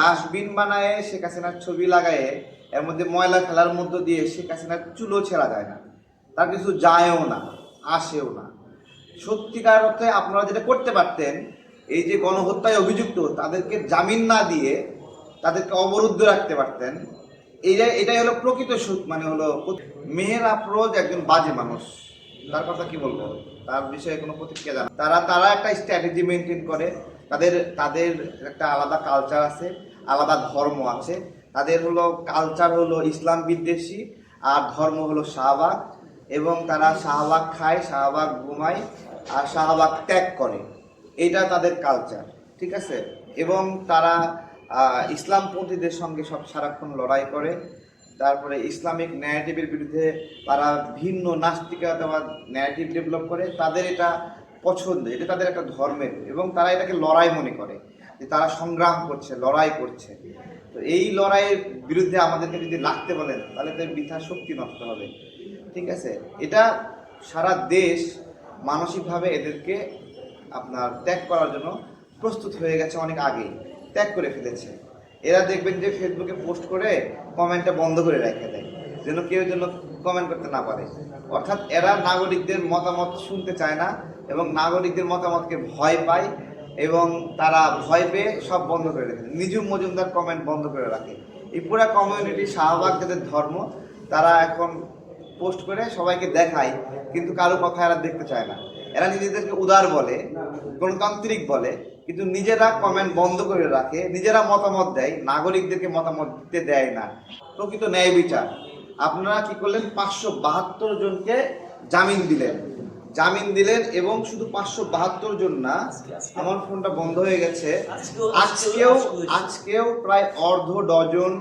Dustbin বানায় শেখ হাসিনার ছবি লাগায়ে, এর মধ্যে ময়লা ফেলার মধ্য দিয়ে শেখ হাসিনার চুলো ছেঁড়া যায় না। তার কিছু যায়ও না, আসেও না। সত্যিকার অর্থে আপনারা যেটা করতে পারতেন, এই যে গণহত্যায় অভিযুক্ত, তাদেরকে জামিন না দিয়ে তাদেরকে অবরুদ্ধ রাখতে পারতেন এইটাই এটাই হলো প্রকৃত সুখ মানে হলো মেহের আফরোজ একজন বাজে মানুষ। তার কথা কি বলব? তার বিষয়ে কোনো প্রতিক্রিয়া জানা তারা তারা একটা স্ট্র্যাটেজি মেনটেন করে। তাদের তাদের একটা আলাদা কালচার আছে, আলাদা ধর্ম আছে। তাদের হলো কালচার হলো ইসলাম বিদ্বেষী, আর ধর্ম হলো শাহবাগ। এবং তারা শাহবাগ খায়, শাহবাগ ঘুমায়, আর শাহবাগ ত্যাগ করে। এটা তাদের কালচার ঠিক আছে? এবং তারা ইসলামপন্থীদের সঙ্গে সব সারাক্ষণ লড়াই করে। তারপরে ইসলামিক ন্যারেটিভের বিরুদ্ধে তারা ভিন্ন নাস্তিকতাবাদ ন্যারেটিভ ডেভেলপ করে। তাদের এটা পছন্দ, এটা তাদের একটা ধর্মের, এবং তারা এটাকে লড়াই মনে করে, যে তারা সংগ্রাম করছে, লড়াই করছে। তো এই লড়াইয়ের বিরুদ্ধে আমাদেরকে যদি লাগতে বলেন, তাহলে তো বৃথা শক্তি নষ্ট হবে। ঠিক আছে? এটা সারা দেশ মানসিকভাবে এদেরকে আপনার ত্যাগ করার জন্য প্রস্তুত হয়ে গেছে অনেক আগেই। ত্যাগ করে ফেলেছে। এরা দেখবেন যে ফেসবুকে পোস্ট করে কমেন্টটা বন্ধ করে রেখে দেয়, যেন কেউ যেন কমেন্ট করতে না পারে। অর্থাৎ এরা নাগরিকদের মতামত শুনতে চায় না এবং নাগরিকদের মতামতকে ভয় পায় এবং তারা ভয় পেয়ে সব বন্ধ করে রেখে। নিজুম মজুমদার কমেন্ট বন্ধ করে রাখে। এই পুরা কমিউনিটি শাহবাগ যাদের ধর্ম, তারা এখন পোস্ট করে সবাইকে দেখায়, কিন্তু কারও কথা এরা দেখতে চায় না। এরা নিজেদেরকে উদার বলে, গণতান্ত্রিক বলে, কিন্তু নিজেরা কমেন্ট বন্ধ করে রাখে, নিজেরা মতামত দেয়, নাগরিকদেরকে মতামত দিতে দেয় না। প্রকৃত ন্যায় বিচার। আপনারা কি করলেন? পাঁচশো বাহাত্তর জনকে জামিন দিলেন। জামিন দিলেন এবং শুধু পাঁচশো বাহাত্তর জন না আমার ফোনটা বন্ধ হয়ে গেছে। আজকেও আজকেও প্রায় অর্ধ ডজন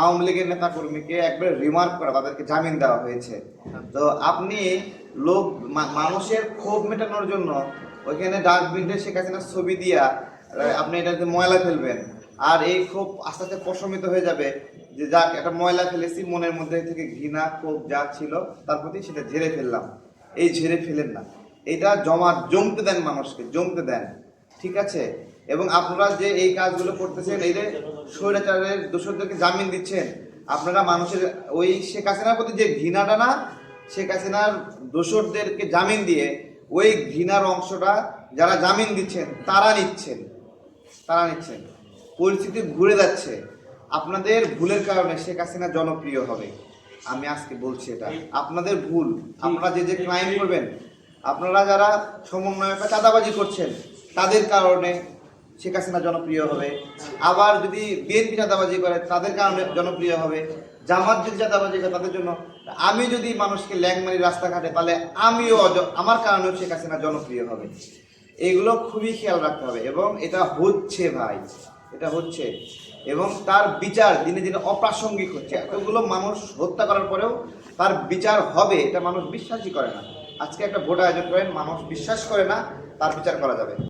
আওয়ামী লীগের নেতা কর্মীকে একবারে রিমার্ক করা তাদেরকে জামিন দেওয়া হয়েছে। তো আপনি লোক মানুষের ক্ষোভ মেটানোর জন্য ওইখানে ডাস্টবিনে শেখ হাসিনার ছবি দিয়া আপনি এটাতে ময়লা ফেলবেন। আর এই ক্ষোভ আস্তে আস্তে প্রশমিত হয়ে যাবে যে যাক, একটা ময়লা ফেলেছি, মনের মধ্যে থেকে ঘৃণা, ক্ষোভ যা ছিল তার প্রতি সেটা ঝেড়ে ফেললাম। এই ঝেড়ে ফেলেন না। এটা জমা জমতে দেন মানুষকে, জমতে দেন। ঠিক আছে? এবং আপনারা যে এই কাজগুলো করতেছেন, এই যে স্বৈরাচারের দোষরদেরকে জামিন দিচ্ছেন, আপনারা মানুষের ওই শেখ হাসিনার প্রতি যে ঘৃণাটা না, শেখ হাসিনার দোষরদেরকে জামিন দিয়ে ওই ঘৃণার অংশটা যারা জামিন দিচ্ছেন, তারা নিচ্ছেন। তারা নিচ্ছেন। পরিস্থিতি ঘুরে যাচ্ছে, আপনাদের ভুলের কারণে শেখ হাসিনা জনপ্রিয় হবে। আমি আজকে বলছি এটা। আপনাদের ভুল, আপনারা যে যে ক্রাইম করবেন, আপনারা যারা সমন্বয়করা চাঁদাবাজি করছেন, তাদের কারণে শেখ হাসিনা জনপ্রিয় হবে। আবার যদি বিএনপি চাঁদাবাজি করে, তাদের কারণে জনপ্রিয় হবে। জামাত যদি চাঁদাবাজি করে, তাদের জন্য আমি যদি মানুষকে ল্যাং মারি রাস্তাঘাটে, তাহলে আমিও আমার কারণেও শেখ হাসিনা জনপ্রিয় হবে। এগুলো খুবই খেয়াল রাখতে হবে এবং এটা হচ্ছে ভাই। এটা হচ্ছে। এবং তার বিচার দিনে দিনে অপ্রাসঙ্গিক হচ্ছে। এতগুলো মানুষ হত্যা করার পরেও তার বিচার হবে, এটা মানুষ বিশ্বাসই করে না। আজকে একটা ভোট আয়োজন করেন, মানুষ বিশ্বাস করে না, তার বিচার করা যাবে।